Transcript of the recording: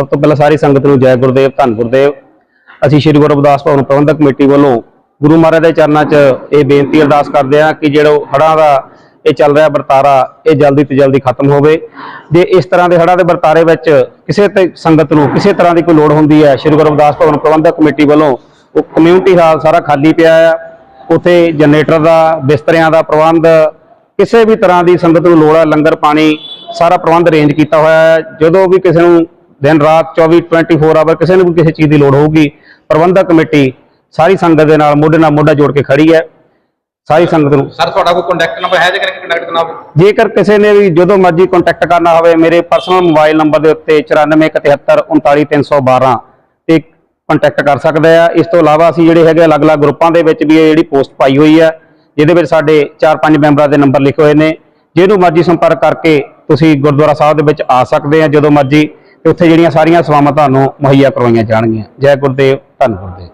ਸਭ ਤੋਂ ਪਹਿਲਾਂ ਸਾਰੀ ਸੰਗਤ ਨੂੰ ਜੈ ਗੁਰਦੇਵ, ਧੰਨ ਗੁਰਦੇਵ। ਅਸੀਂ ਸ਼੍ਰੀ ਗੁਰੂ ਰਵਿਦਾਸ ਭਵਨ ਪ੍ਰਬੰਧਕ ਕਮੇਟੀ ਵੱਲੋਂ ਗੁਰੂ ਮਹਾਰਾਜ ਦੇ ਚਰਨਾਂ 'ਚ ਇਹ ਬੇਨਤੀ ਅਰਦਾਸ ਕਰਦੇ ਹਾਂ ਕਿ ਜਿਹੜਾ ਹੜ੍ਹਾਂ ਦਾ ਇਹ ਚੱਲ ਰਿਹਾ ਵਰਤਾਰਾ, ਇਹ ਜਲਦੀ ਤੋਂ ਜਲਦੀ ਖਤਮ ਹੋਵੇ। ਜੇ ਇਸ ਤਰ੍ਹਾਂ ਦੇ ਹੜ੍ਹਾਂ ਦੇ ਵਰਤਾਰੇ ਵਿੱਚ ਕਿਸੇ ਤੇ ਸੰਗਤ ਨੂੰ ਕਿਸੇ ਤਰ੍ਹਾਂ ਦੀ ਕੋਈ ਲੋੜ ਹੁੰਦੀ ਹੈ, ਸ਼੍ਰੀ ਗੁਰੂ ਰਵਿਦਾਸ ਭਵਨ ਪ੍ਰਬੰਧਕ ਕਮੇਟੀ ਵੱਲੋਂ ਉਹ ਕਮਿਊਨਿਟੀ ਹਾਲ ਸਾਰਾ ਖਾਲੀ ਪਿਆ ਆ। ਉੱਥੇ ਜਨਰੇਟਰ ਦਾ, ਬਿਸਤਰਿਆਂ ਦਾ ਪ੍ਰਬੰਧ, ਕਿਸੇ ਵੀ ਤਰ੍ਹਾਂ ਦੀ ਸੰਗਤ ਨੂੰ ਲੋੜ ਹੈ, ਲੰਗਰ ਪਾਣੀ ਸਾਰਾ ਪ੍ਰਬੰਧ ਅਰੇਂਜ ਕੀਤਾ ਹੋਇਆ ਹੈ। ਜਦੋਂ ਵੀ ਕਿਸੇ ਨੂੰ ਦਿਨ ਰਾਤ 24 24 ਆਵਰ ਕਿਸੇ ਨੂੰ ਵੀ ਕਿਸੇ ਚੀਜ਼ ਦੀ ਲੋੜ ਹੋਊਗੀ ਪ੍ਰਬੰਧਕ ਕਮੇਟੀ ਸਾਰੀ ਸੰਗਤ ਦੇ ਨਾਲ ਮੋਢੇ ਨਾਲ ਮੋਢਾ ਜੋੜ ਕੇ ਖੜੀ ਹੈ। ਸਾਰੀ ਸੰਗਤ ਨੂੰ ਸਰ ਤੁਹਾਡਾ ਕੋਈ ਕੰਟੈਕਟ ਨੰਬਰ ਹੈ ਜੇਕਰ ਕੰਟੈਕਟ ਕਰਨਾ ਹੋਵੇ? ਜੇਕਰ ਕਿਸੇ ਨੇ ਵੀ ਜਦੋਂ ਮਰਜ਼ੀ ਕੰਟੈਕਟ ਕਰਨਾ ਹੋਵੇ ਮੇਰੇ ਪਰਸਨਲ ਮੋਬਾਈਲ ਨੰਬਰ ਦੇ ਉੱਤੇ 9417393312 ਤੇ ਕੰਟੈਕਟ ਕਰ ਸਕਦਾ ਆ। ਇਸ ਤੋਂ ਇਲਾਵਾ ਅਸੀਂ ਜਿਹੜੇ ਹੈਗੇ ਅਲੱਗ-ਅਲੱਗ ਗਰੁੱਪਾਂ ਦੇ ਵਿੱਚ ਵੀ ਇਹ ਜਿਹੜੀ ਪੋਸਟ ਪਾਈ ਹੋਈ ਹੈ ਜਿਹਦੇ ਵਿੱਚ ਸਾਡੇ 4-5 ਮੈਂਬਰਾਂ ਦੇ ਨੰਬਰ ਲਿਖੇ ਹੋਏ ਨੇ। ਜਿਹਨੂੰ ਮਰਜ਼ੀ ਸੰਪਰਕ ਕਰਕੇ ਤੁਸੀਂ ਗੁਰਦੁਆਰਾ ਸਾਹਿਬ ਦੇ ਵਿੱਚ ਆ ਸਕਦੇ ਆ ਜਦੋਂ ਮਰਜ਼ੀ ਤੇ ਉੱਥੇ ਜਿਹੜੀਆਂ ਸਾਰੀਆਂ ਸੇਵਾਵਾਂ ਤੁਹਾਨੂੰ ਮੁਹੱਈਆ ਕਰਵਾਈਆਂ ਜਾਣਗੀਆਂ। ਜੈ ਗੁਰਦੇਵ ਧੰਨ ਗੁਰਦੇਵ